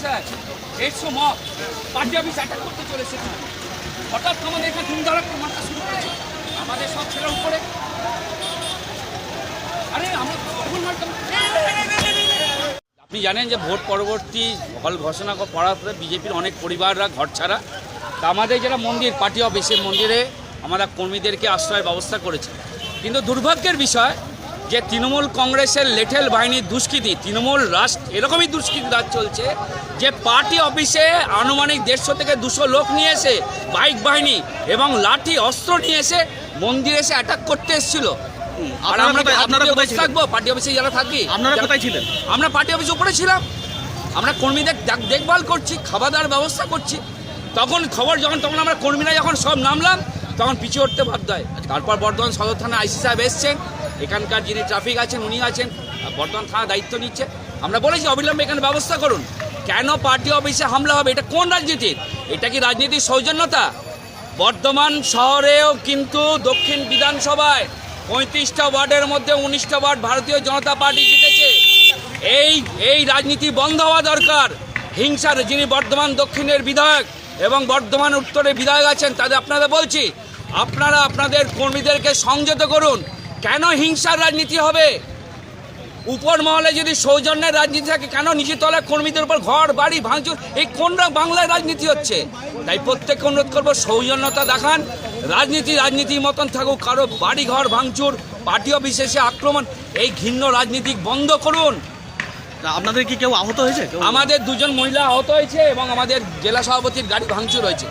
Sir করতে চলেছে হঠাৎ আমাদের এখানে মারতে শুরু আমাদের সব ছেলের উপরে। আরে আপনি জানেন যে ভোট পরবর্তী হল ঘোষণা করার পরে বিজেপির অনেক পরিবাররা ঘর ছাড়া। তা আমাদের যারা মন্দির, পার্টি অফিসের মন্দিরে আমরা কর্মীদেরকে আশ্রয়ের ব্যবস্থা করেছি। কিন্তু দুর্ভাগ্যের বিষয় যে তৃণমূল কংগ্রেসের লেঠেল বাহিনীর দুষ্কৃতি তৃণমূল রাষ্ট্র এরকমই দুষ্কৃতি রাজ চলছে যে পার্টি অফিসে আনুমানিক দেড়শো থেকে দুশো লোক নিয়ে এসে বাইক বাহিনী এবং লাঠি অস্ত্র নিয়ে এসে মন্দিরে এসে অ্যাটাক করতে এসেছিল। আর আমরা? থাকব? পার্টি অফিসে যারা থাকি আপনারা কোথায় ছিলেন? আমরা পার্টি অফিস উপরে ছিলাম। আমরা কর্মীদের দেখ- দেখভাল করছি খাওয়া দাওয়ার ব্যবস্থা করছি। তখন খবর যখন তখন আমরা কর্মীরা যখন সব নামলাম তখন পিছিয়ে উঠতে বাধ্য হয়। তারপর বর্ধমান সদর থানা আইসি সাহেব এসছেন। এখানকার যিনি ট্রাফিক আছেন, উনি আছেন, বর্ধমান থানা দায়িত্ব নিচ্ছে। আমরা বলেছি, অবিলম্বে এখানে ব্যবস্থা করুন। কেন পার্টি অফিসে হামলা হবে? এটা কোন রাজনীতির? এটা কি রাজনীতির সৌজন্যতা? বর্ধমান শহরেও কিন্তু দক্ষিণ বিধানসভায় পঁয়ত্রিশটা ওয়ার্ডের মধ্যে উনিশটা ওয়ার্ড ভারতীয় জনতা পার্টি জিতেছে। এই এই রাজনীতি বন্ধ হওয়া দরকার। হিংসার যিনি বর্ধমান দক্ষিণের বিধায়ক এবং বর্ধমান উত্তরে বিধায়ক আছেন, তাদের আপনাদের বলছি, আপনারা আপনাদের কর্মীদেরকে সংযত করুন। কেন হিংসার রাজনীতি হবে? উপর মহলে যদি সৌজন্যের রাজনীতি থাকে, কেন নিচের তলায় কর্মীদের উপর ঘর, বাড়ি, ভাঙচুর, এই কোন বাংলায় রাজনীতি হচ্ছে? তাই প্রত্যেককে অনুরোধ করব, সৌজন্যতা দেখান। রাজনীতি রাজনীতির মতন থাকুক, কারও বাড়ি ঘর ভাঙচুর, পার্টি অফিসে আক্রমণ, এই ঘৃণ্য রাজনীতি বন্ধ করুন। আপনাদের কি কেউ আহত হয়েছে? আমাদের দুজন মহিলা আহত হয়েছে এবং আমাদের জেলা সভাপতির গাড়ি ভাঙচুর হয়েছে।